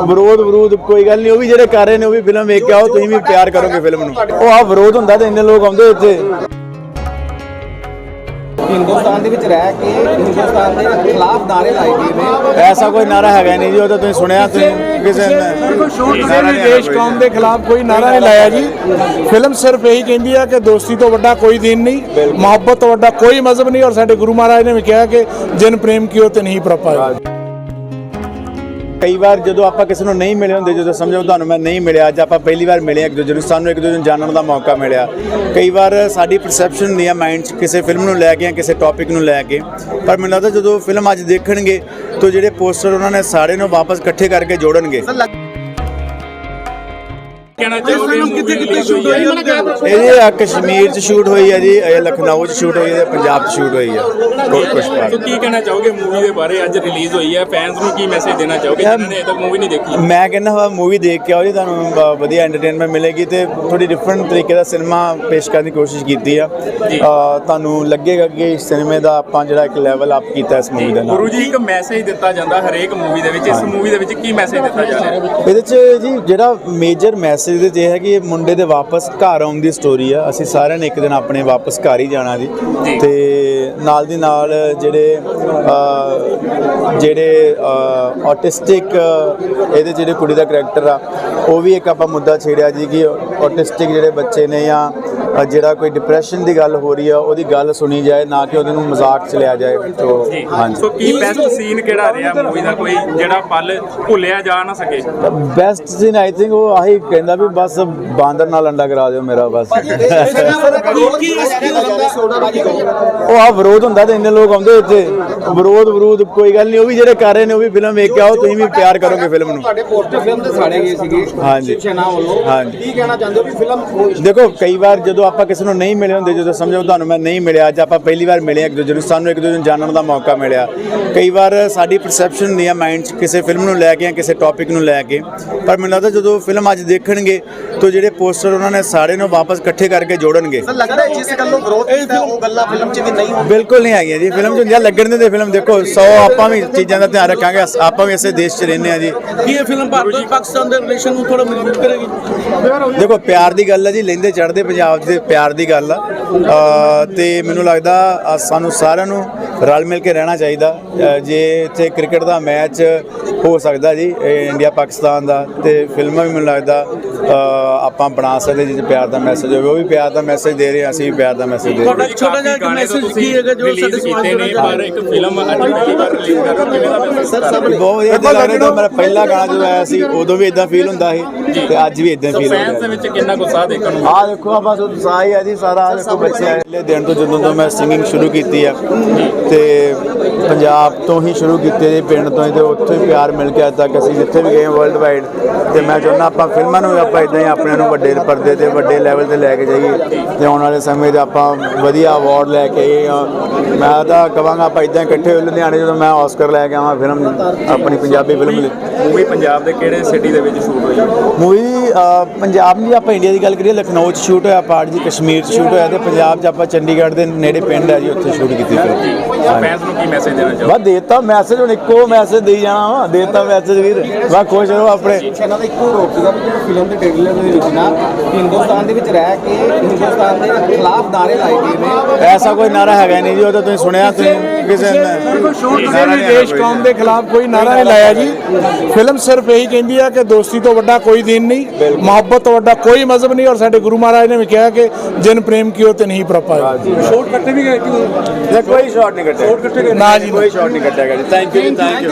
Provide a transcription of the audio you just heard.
ਵਿਰੋਧ ਵਿਰੋਧ ਕੋਈ ਗੱਲ ਨਹੀਂ ਉਹ ਵੀ ਜਿਹੜੇ ਕਰ ਰਹੇ ਨੇ ਉਹ ਵੀ ਫਿਲਮ ਵੇਖ ਕੇ ਆਓ ਤੁਸੀਂ ਵੀ ਪਿਆਰ ਕਰੋਗੇ ਫਿਲਮ ਨੂੰ। ਉਹ ਆ ਵਿਰੋਧ ਹੁੰਦਾ ਤੇ ਇੰਨੇ ਲੋਕ ਆਉਂਦੇ ਇੱਥੇ। ਹਿੰਦੁਸਤਾਨ ਦੇ ਵਿੱਚ ਰਹਿ ਕੇ ਹਿੰਦੁਸਤਾਨ ਦੇ ਖਿਲਾਫ ਨਾਰੇ ਲਾਏ ਗਏ ਨੇ। ਐਸਾ ਕੋਈ ਨਾਰਾ ਹੈਗਾ ਨਹੀਂ ਜੀ ਉਹ ਤਾਂ ਤੁਸੀਂ ਸੁਣਿਆ ਤੁਸੀਂ ਕਿਸੇ ਨੇ ਦੇਸ਼ ਕੌਮ ਦੇ ਖਿਲਾਫ ਕੋਈ ਨਾਰਾ ਨਹੀਂ ਲਾਇਆ ਜੀ। ਫਿਲਮ ਸਿਰਫ ਇਹੀ ਕਹਿੰਦੀ ਹੈ ਕਿ ਦੋਸਤੀ ਤੋਂ ਵੱਡਾ ਕੋਈ ਦਿਨ ਨਹੀਂ ਮੁਹੱਬਤ ਤੋਂ ਵੱਡਾ ਕੋਈ ਮਜ਼ਹਬ ਨਹੀਂ ਔਰ ਸਾਡੇ ਗੁਰੂ ਮਹਾਰਾਜ ਨੇ ਵੀ ਕਿਹਾ ਕਿ ਜਿਨ ਪ੍ਰੇਮ ਕੀਓ ਤੇ ਨਹੀਂ ਪ੍ਰਪਾਇਆ ਕਈ ਵਾਰ ਜਦੋਂ ਆਪਾਂ ਕਿਸੇ ਨੂੰ ਨਹੀਂ ਮਿਲੇ ਹੁੰਦੇ, ਜਦੋਂ ਸਮਝੋ ਤੁਹਾਨੂੰ ਮੈਂ ਨਹੀਂ ਮਿਲਿਆ, ਅੱਜ ਆਪਾਂ ਪਹਿਲੀ ਵਾਰ ਮਿਲੇ ਇੱਕ ਦੂਜੇ ਨੂੰ, ਸਾਨੂੰ ਇੱਕ ਦੂਜੇ ਨੂੰ ਜਾਣਨ ਦਾ ਮੌਕਾ ਮਿਲਿਆ। ਕਈ ਵਾਰ ਸਾਡੀ ਪਰਸੈਪਸ਼ਨ ਹੁੰਦੀ ਹੈ ਮਾਈਂਡ 'ਚ, ਕਿਸੇ ਫਿਲਮ ਨੂੰ ਲੈ ਕੇ ਜਾਂ ਕਿਸੇ ਟੌਪਿਕ ਨੂੰ ਲੈ ਕੇ। ਪਰ ਮੈਨੂੰ ਲੱਗਦਾ ਜਦੋਂ ਫਿਲਮ ਅੱਜ ਦੇਖਣਗੇ, ਤਾਂ ਜਿਹੜੇ ਪੋਸਟਰ ਉਹਨਾਂ ਨੇ ਸਾਰੇ ਨੂੰ ਵਾਪਸ ਇਕੱਠੇ ਕਰਕੇ ਜੋੜਨਗੇ। ਕਹਿਣਾ ਚਾਹੋਗੇ ਕਿੱਥੇ ਕਿੱਥੇ ਸ਼ੂਟ ਹੋਈ ਇਹ ਜੀ ਆਹ ਕਸ਼ਮੀਰ 'ਚ ਸ਼ੂਟ ਹੋਈ ਹੈ ਜੀ ਇਹ ਲਖਨਊ 'ਚ ਸ਼ੂਟ ਹੋਈ ਹੈ ਪੰਜਾਬ 'ਚ ਸ਼ੂਟ ਹੋਈ ਹੈ। ਕੋਈ ਕੁਛ ਸੋ ਕੀ ਕਹਿਣਾ ਚਾਹੋਗੇ ਮੂਵੀ ਦੇ ਬਾਰੇ? ਅੱਜ ਰਿਲੀਜ਼ ਹੋਈ ਹੈ ਫੈਨਸ ਨੂੰ ਕੀ ਮੈਸੇਜ ਦੇਣਾ ਚਾਹੋਗੇ ਜਿਨ੍ਹਾਂ ਨੇ ਅਜੇ ਤੱਕ ਮੂਵੀ ਨਹੀਂ ਦੇਖੀ? ਮੈਂ ਕਹਿੰਦਾ ਹਾਂ ਮੂਵੀ ਦੇਖ ਕੇ ਆਓ ਜੀ ਤੁਹਾਨੂੰ ਬ- ਵਧੀਆ ਐਂਟਰਟੇਨਮੈਂਟ ਮਿਲੇਗੀ ਤੇ ਥੋੜੀ ਡਿਫਰੈਂਟ ਤਰੀਕੇ ਦਾ ਸਿਨੇਮਾ ਪੇਸ਼ ਕਰਨ ਦੀ ਕੋਸ਼ਿਸ਼ ਕੀਤੀ ਆ। ਤੁਹਾਨੂੰ ਲੱਗੇਗਾ ਕਿ ਇਸ ਸਿਨੇਮੇ ਦਾ ਆਪਾਂ ਜਿਹੜਾ ਇੱਕ ਲੈਵਲ ਅਪ ਕੀਤਾ ਇਸ ਮੂਵੀ ਦੇ ਨਾਲ। ਗੁਰੂ ਜੀ ਇੱਕ ਮੈਸੇਜ ਦਿੱਤਾ ਜਾਂਦਾ ਹਰੇਕ ਮੂਵੀ ਦੇ ਵਿੱਚ। ਇਸ ਮੂਵੀ ਦੇ ਵਿੱਚ ਕੀ ਮੈਸੇਜ ਦਿੱਤਾ ਜਾ ਰਿਹਾ? ਇਹਦੇ ਚ ਜੀ ਜਿਹੜਾ ਮੇਜਰ ਮੈਸੇਜ ਦੇ 'ਚ ਇਹ ਹੈ ਕਿ ਇਹ ਮੁੰਡੇ ਦੇ ਵਾਪਸ ਘਰ ਆਉਣ ਦੀ ਸਟੋਰੀ ਆ ਅਸੀਂ ਸਾਰਿਆਂ ਨੇ ਇੱਕ ਦਿਨ ਆਪਣੇ ਵਾਪਸ ਘਰ ਹੀ ਜਾਣਾ ਜੀ। ਤੇ ਨਾਲ ਦੀ ਨਾਲ ਜਿਹੜੇ ਜਿਹੜੇ ਆਟਿਸਟਿਕ ਇਹਦੇ ਜਿਹੜੇ ਕੁੜੀ ਦਾ ਕਰੈਕਟਰ ਆ ਉਹ ਵੀ ਇੱਕ ਆਪਾਂ ਮੁੱਦਾ ਛੇੜਿਆ ਜੀ ਕਿ ਆਟਿਸਟਿਕ ਜਿਹੜੇ ਬੱਚੇ ਨੇ ਜਾਂ ਜਿਹੜਾ ਕੋਈ ਡਿਪਰੈਸ਼ਨ ਦੀ ਗੱਲ ਹੋ ਰਹੀ ਆ ਉਹਦੀ ਗੱਲ ਸੁਣੀ ਜਾਏ ਨਾ ਕਿ ਉਹਦੇ ਨੂੰ ਮਜ਼ਾਕ ਚ ਲਿਆ ਜਾਏ ਤੋਂ ਹਾਂਜੀ ਸੋ ਕੀ ਬੈਸਟ ਸੀਨ ਕਿਹੜਾ ਰਿਹਾ ਮੂਵੀ ਦਾ ਕੋਈ ਜਿਹੜਾ ਪਲ ਭੁੱਲਿਆ ਜਾ ਨਾ ਸਕੇ ਬੈਸਟ ਸੀਨ ਆਈ ਥਿੰਕ ਉਹ ਆਹੀ ਕਹਿੰਦਾ ਵੀ ਬਸ ਬਾਂਦਰ ਨਾਲ ਅੰਡਾ ਕਰਾ ਦਿਓ ਮੇਰਾ ਬਸ ਉਹ ਆ ਵਿਰੋਧ ਹੁੰਦਾ ਤੇ ਇੰਨੇ ਲੋਕ ਆਉਂਦੇ ਇੱਥੇ ਵਿਰੋਧ ਵਿਰੋਧ ਕੋਈ ਗੱਲ ਨਹੀਂ ਉਹ ਵੀ ਜਿਹੜੇ ਕਰ ਰਹੇ ਨੇ ਉਹ ਵੀ ਫਿਲਮ ਵੇਖ ਕੇ ਆਓ ਤੁਸੀਂ ਵੀ ਪਿਆਰ ਕਰੋਗੇ ਫਿਲਮ ਨੂੰ ਤੁਹਾਡੇ ਪੋਸਟਰ ਫਿਲਮ ਦੇ ਸਾੜੇ ਗਏ ਸੀਗੇ ਵੱਲੋਂ ਹਾਂਜੀ। ਕੀ ਕਹਿਣਾ ਚਾਹੁੰਦੇ ਹੋ ਵੀ ਫਿਲਮ ਦੇਖੋ ਕਈ ਵਾਰ ਜਦੋਂ ਆਪਾਂ ਕਿਸੇ ਨੂੰ ਨਹੀਂ ਮਿਲੇ ਹੁੰਦੇ ਜਦੋਂ ਸਮਝੋ ਤੁਹਾਨੂੰ ਮੈਂ ਨਹੀਂ ਮਿਲਿਆ ਅੱਜ ਆਪਾਂ ਪਹਿਲੀ ਵਾਰ ਮਿਲੇ ਹਾਂ ਇੱਕ ਦੂਜੇ ਨੂੰ ਸਾਨੂੰ ਇੱਕ ਦੂਜੇ ਨੂੰ ਜਾਣਨ ਦਾ ਮੌਕਾ ਮਿਲਿਆ। ਕਈ ਵਾਰ ਸਾਡੀ ਪਰਸੈਪਸ਼ਨ ਹੁੰਦੀ ਹੈ ਮਾਈਂਡ 'ਚ ਕਿਸੇ ਫਿਲਮ ਨੂੰ ਲੈ ਕੇ ਜਾਂ ਕਿਸੇ ਟੌਪਿਕ ਨੂੰ ਲੈ ਕੇ। ਪਰ ਮੈਨੂੰ ਲੱਗਦਾ ਜਦੋਂ ਫਿਲਮ ਅੱਜ ਦੇਖਣਗੇ ਤਾਂ ਜਿਹੜੇ ਪੋਸਟਰ ਉਹਨਾਂ ਨੇ ਸਾਰੇ ਨੂੰ ਵਾਪਸ ਇਕੱਠੇ ਕਰਕੇ ਜੋੜਨਗੇ। ਲੱਗਦਾ ਹੈ ਜਿਸ ਗੱਲੋਂ ਵਿਰੋਧ ਕੀਤਾ ਉਹ ਗੱਲਾਂ ਫਿਲਮ 'ਚ ਵੀ ਨਹੀਂ ਬਿਲਕੁਲ ਨਹੀਂ ਹੈਗੀਆਂ ਜੀ ਫਿਲਮ 'ਚ ਹੁੰਦੀਆਂ ਲੱਗਣ ਦਿੰਦੇ ਫਿਲਮ ਦੇਖੋ 100 ਆਪਾਂ ਵੀ ਚੀਜ਼ਾਂ ਦਾ ਧਿਆਨ ਰੱਖਾਂਗੇ ਆਪਾਂ ਵੀ ਇਸੇ ਦੇਸ਼ 'ਚ ਰਹਿੰਦੇ ਹਾਂ ਜੀ। ਕੀ ਇਹ ਫਿਲਮ ਭਾਰਤ ਤੇ ਪਾਕਿਸਤਾਨ ਦੇ ਰਿਲੇਸ਼ਨ ਨੂੰ ਥੋੜਾ ਮਜ਼ਬੂਤ ਕਰੇਗੀ? ਦੇਖੋ ਪਿਆਰ ਦੀ ਗੱਲ ਹੈ ਜੀ ਲੈਂਦੇ ਚੜ੍ਹਦੇ ਪੰਜਾਬ ਦੇ ਪਿਆਰ ਦੀ ਗੱਲ ਆ। ਤੇ ਮੈਨੂੰ ਲੱਗਦਾ ਸਾਨੂੰ ਸਾਰਿਆਂ ਨੂੰ ਰਲ ਮਿਲ ਕੇ ਰਹਿਣਾ ਚਾਹੀਦਾ। ਜੇ ਇੱਥੇ ਕ੍ਰਿਕਟ ਦਾ ਮੈਚ ਹੋ ਸਕਦਾ ਜੀ ਇਹ ਇੰਡੀਆ ਪਾਕਿਸਤਾਨ ਦਾ ਤੇ ਫਿਲਮਾਂ ਵੀ ਮੈਨੂੰ ਲੱਗਦਾ ਆਪਾਂ ਬਣਾ ਸਕਦੇ ਜਿੱਥੇ ਪਿਆਰ ਦਾ ਮੈਸੇਜ ਹੋਵੇ। ਉਹ ਵੀ ਪਿਆਰ ਦਾ ਮੈਸੇਜ ਦੇ ਰਹੇ ਹਾਂ, ਅਸੀਂ ਵੀ ਪਿਆਰ ਦਾ ਮੈਸੇਜ ਦੇ ਰਹੇ ਹਾਂ। ਤੁਹਾਡਾ ਛੋਟਾ ਜਿਹਾ ਤਾਂ ਤੁਸੀਂ ਕੀ ਹੈਗਾ ਜੋ ਸਾਡੇ ਸਮਾਜ ਨੂੰ ਪਰ ਇੱਕ ਫਿਲਮ ਹੋ, ਹੋ? ਬਹੁਤ ਵਧੀਆ ਤੇ ਦਾ ਮੇਰਾ ਪਹਿਲਾ ਗਾਣਾ ਜਦੋਂ ਆਇਆ ਸੀ ਉਦੋਂ ਵੀ ਇਦਾਂ ਫੀਲ ਹੁੰਦਾ ਸੀ ਤੇ ਅੱਜ ਵੀ ਇਦਾਂ ਫੀਲ ਫੈਨਸ ਦੇ ਹੁੰਦਾ ਵਿੱਚ ਕਿੰਨਾ ਗੁੱਸਾ ਦੇਖਣ ਨੂੰ ਆ ਦੇਖੋ ਆ ਬਸ ਉਤਸ਼ਾਹ ਹੀ ਆ ਜੀ ਸਾਰਾ ਦੇਖੋ ਬੱਚੇ ਪਹਿਲੇ ਦਿਨ ਤੋਂ ਜਦੋਂ ਤੋਂ ਮੈਂ ਸਿੰਗਿੰਗ ਸ਼ੁਰੂ ਕੀਤੀ ਆ ਤੇ ਪੰਜਾਬ ਤੋਂ ਹੀ ਸ਼ੁਰੂ ਕੀਤੀ ਜੀ ਪਿੰਡ ਤੋਂ ਹੀ ਤੇ ਉੱਥੇ ਹੀ ਪਿਆਰ ਮਿਲ ਕੇ ਅੱਜ ਤੱਕ। ਅਸੀਂ ਜਿੱਥੇ ਵੀ ਗਏ ਵਰਲਡ ਵਾਈਡ ਤੇ ਮੈਂ ਚਾਹੁੰਦਾ ਆਪਾਂ ਫਿਲਮਾਂ ਨੂੰ ਵੀ ਆਪਾਂ ਇਦਾਂ ਹੀ ਆਪਣੇ ਨੂੰ ਵੱਡੇ ਪਰਦੇ ਤੇ ਵੱਡੇ ਲੈਵਲ ਤੇ ਲੈ ਕੇ ਜਾਈਏ ਤੇ ਆਉਣ ਵਾਲੇ ਸਮੇਂ 'ਚ ਆਪਾਂ ਵਧੀਆ ਅਵਾਰਡ ਲੈ ਕੇ ਆਈਏ। ਮੈਂ ਤਾਂ ਕਵਾਂਗਾ ਆਪਾਂ ਇਦਾਂ ਇਕੱਠੇ ਹੋਏ ਲੁਧਿਆਣੇ ਜਦੋਂ ਮੈਂ ਆਸਕਰ ਲੈ ਕੇ ਆਵਾਂ ਫਿਲਮ ਆਪਣੀ ਪੰਜਾਬੀ ਫਿਲਮ ਲਈ। ਮੂਵੀ ਪੰਜਾਬ ਦੇ ਕਿਹੜੇ ਸਿਟੀ ਦੇ ਵਿੱਚ ਸ਼ੂਟ ਹੋਈ? ਹੈ ਮੂਵੀ ਪੰਜਾਬ ਨਹੀਂ ਆਪਾਂ ਇੰਡੀਆ ਦੀ ਗੱਲ ਕਰੀਏ ਲਖਨਊ 'ਚ ਸ਼ੂਟ ਹੋਇਆ ਪਾਰਟ ਜੀ ਕਸ਼ਮੀਰ 'ਚ ਸ਼ੂਟ ਹੋਇਆ ਤੇ ਪੰਜਾਬ 'ਚ ਆਪਾਂ ਚੰਡੀਗੜ੍ਹ ਦੇ ਨੇੜੇ ਪਿੰਡ ਹੈ ਜੀ ਉੱਥੇ ਸ਼ੂਟ ਕੀਤੀ ਫਿਰ ਫੈਨਸ ਨੂੰ ਕੀ ਮੈਸੇਜ ਦੇਣਾ ਚਾਹੋਗੇ? ਬਸ ਦੇਤਾ ਮੈਸੇਜ ਹੁਣ ਇੱਕੋ ਮੈਸੇਜ ਦੇਈ ਜਾਣਾ ਵਾ ਦੇਤਾ ਮੈਸੇਜ ਵੀਰ। ਬਸ ਖੁਸ਼ ਰਹੋ ਆਪਣੇ। ਦਾ ਇੱਕੋ ਰੋਕ ਸੀਗਾ ਵੀ ਫਿਲਮ ਦੇ ਟ੍ਰੇਲਰ ਦੇ ਵਿੱਚ ਨਾ ਹਿੰਦੁਸਤਾਨ ਦੇ ਵਿੱਚ ਰਹਿ ਕੇ ਹਿੰਦੁਸਤਾਨ ਦੇ ਖਿਲਾਫ ਨਾਰੇ ਲਾਏ ਗਏ ਨੇ। ਐਸਾ ਕੋਈ ਨਾਰਾ ਹੈਗਾ ਨਹੀਂ ਜੀ ਉਹ ਤਾਂ ਤੁਸੀਂ ਸੁਣਿਆ ਤੁਸੀਂ ਕਿਸੇ ਨੇ ਕਿਸੇ ਵੀ ਦੇਸ਼ ਕੌਮ ਦੇ ਖਿਲਾਫ ਕੋਈ ਨਾਰਾ ਨਹੀਂ ਲਾਇਆ ਜੀ। ਫਿਲਮ ਸਿਰਫ ਇਹੀ ਕਹਿੰਦੀ ਹੈ ਕਿ ਦੋਸਤੀ ਤੋਂ ਵੱਡਾ ਕੋਈ ਦਿਨ ਨਹੀਂ ਮੁਹੱਬਤ ਤੋਂ ਵੱਡਾ ਕੋਈ ਮਜ਼ਹਬ ਨਹੀਂ ਔਰ ਸਾਡੇ ਗੁਰੂ ਮਹਾਰਾਜ ਨੇ ਵੀ ਕਿਹਾ ਕਿ ਜਿਨ ਪ੍ਰੇਮ ਕੀਓ ਤੇ ਨਹੀਂ ਪ੍ਰਪਾਇਆ ਸ਼ੋਟ ਕੱਟੇ ਵੀ ਗਏ ਕਿ ਕੋਈ ਸ਼ਾਟ ਨਹੀਂ ਕੱਟਿਆ ਨਾ ਜੀ। ਕੋਈ ਸ਼ਾਟ ਨਹੀਂ ਕੱਟਿਆ ਗਿਆ ਜੀ। Thank you thank you